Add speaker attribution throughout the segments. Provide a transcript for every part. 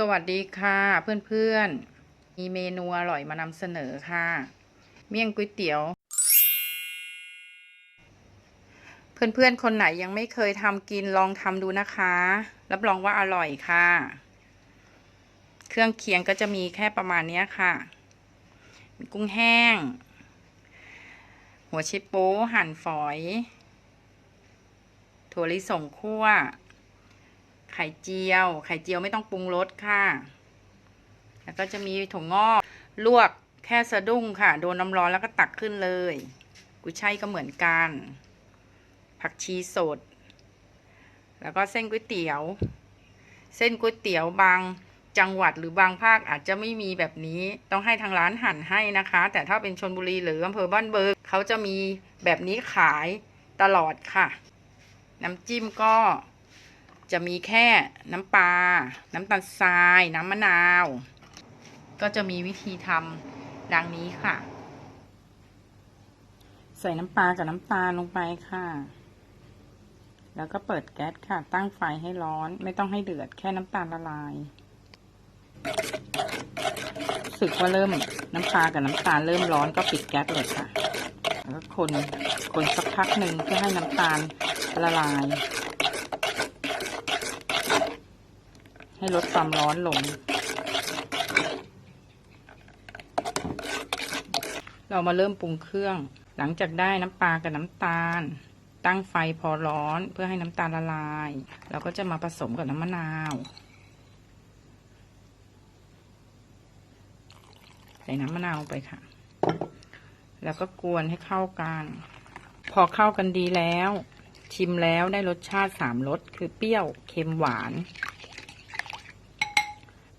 Speaker 1: สวัสดีค่ะเพื่อนๆ มีเมนูอร่อยมานำเสนอค่ะ เมี่ยงก๋วยเตี๋ยว เพื่อนๆ คนไหนยังไม่เคยทำกินลองทำดูนะคะ รับรองว่าอร่อยค่ะ เครื่องเคียงก็จะมีแค่ประมาณนี้ค่ะ มีกุ้งแห้ง หัวชิโป้หั่นฝอย ถั่วลิสงคั่ว ไข่เจียว ไข่เจียวไม่ต้องปรุงรสค่ะ แล้วก็จะมีถั่วงอก ลวกแค่สะดุ้งค่ะ โดนน้ำร้อนแล้วก็ตักขึ้นเลย กุยช่ายก็เหมือนกัน ผักชีสด แล้วก็เส้นก๋วยเตี๋ยว เส้นก๋วยเตี๋ยวบางจังหวัดหรือบางภาคอาจจะไม่มีแบบนี้ ต้องให้ทางร้านหั่นให้นะคะ แต่ถ้าเป็นชนบุรีหรืออำเภอบ้านเบิกเขาจะมีแบบนี้ขายตลอดค่ะ น้ำจิ้มก็ จะมีแค่น้ำปลา น้ำตาลทราย น้ำมะนาว ก็จะมีวิธีทำดังนี้ค่ะ ใส่น้ำปลากับน้ำตาลลงไปค่ะ แล้วก็เปิดแก๊สค่ะ ตั้งไฟให้ร้อน ไม่ต้องให้เดือด แค่น้ำตาลละลายสึกว่าเริ่มน้ำปลากับน้ำตาลเริ่มร้อนก็ปิดแก๊สเลยค่ะ แล้วก็คน คนสักพักหนึ่งเพื่อให้น้ำตาลละลาย ให้ลดความร้อนลง เรามาเริ่มปรุงเครื่อง หลังจากได้น้ำปลากับน้ำตาล ตั้งไฟพอร้อนเพื่อให้น้ำตาลละลาย เราก็จะมาผสมกับน้ำมะนาวใส่น้ำมะนาวไปค่ะ แล้วก็กวนให้เข้ากัน พอเข้ากันดีแล้ว ชิมแล้วได้รสชาติสามรสคือเปรี้ยว เค็มหวาน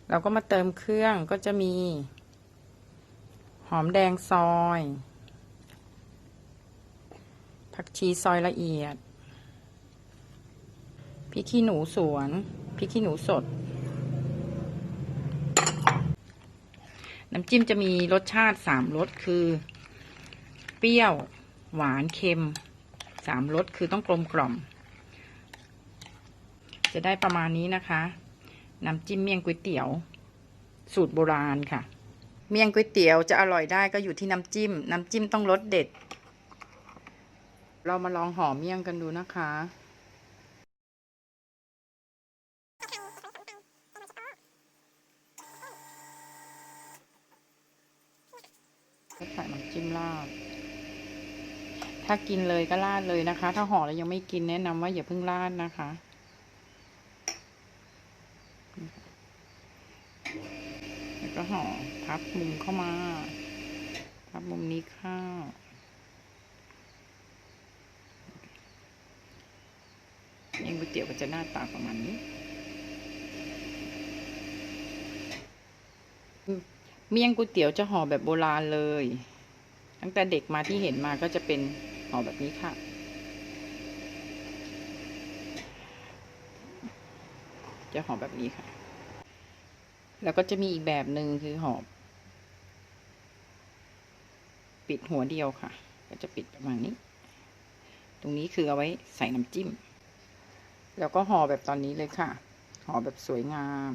Speaker 1: เราก็มาเติมเครื่องก็จะมี หอมแดงซอย ผักชีซอยละเอียดพริกขี้หนูสวนพริกขี้หนูสด น้ำจิ้มจะมีรสชาติสามรสคือ เปรี้ยว หวานเค็มสามรสคือต้องกลมกล่อม จะได้ประมาณนี้นะคะ น้ำจิ้มเมี่ยงก๋วยเตี๋ยว สูตรโบราณค่ะ เมี่ยงก๋วยเตี๋ยวจะอร่อยได้ก็อยู่ที่น้ำจิ้ม น้ำจิ้มต้องรสเด็ด เรามาลองห่อเมี่ยงกันดูนะคะก็ใส่น้ำจิ้มราด ถ้ากินเลยก็ราดเลยนะคะ ถ้าห่อแล้วยังไม่กินแนะนำว่าอย่าเพิ่งราดนะคะ แล้วก็ห่อพับมุมเข้ามา พับมุมนี้เข้าเองก๋วยเตี๋ยวก็จะหน้าตาประมาณนี้เมี่ยงก๋วยเตี๋ยวจะห่อแบบโบราณเลย ตั้งแต่เด็กมาที่เห็นมาก็จะเป็นห่อแบบนี้ค่ะ จะห่อแบบนี้ค่ะ แล้วก็จะมีอีกแบบหนึ่งคือหอบ ปิดหัวเดียวค่ะ ก็จะปิดประมาณนี้ ตรงนี้คือเอาไว้ใส่น้ำจิ้ม แล้วก็ห่อแบบตอนนี้เลยค่ะ ห่อแบบสวยงาม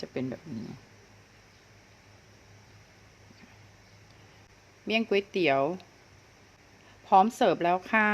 Speaker 1: จะเป็นแบบนี้ เมี่ยงก๋วยเตี๋ยว พร้อมเสิร์ฟแล้วค่ะ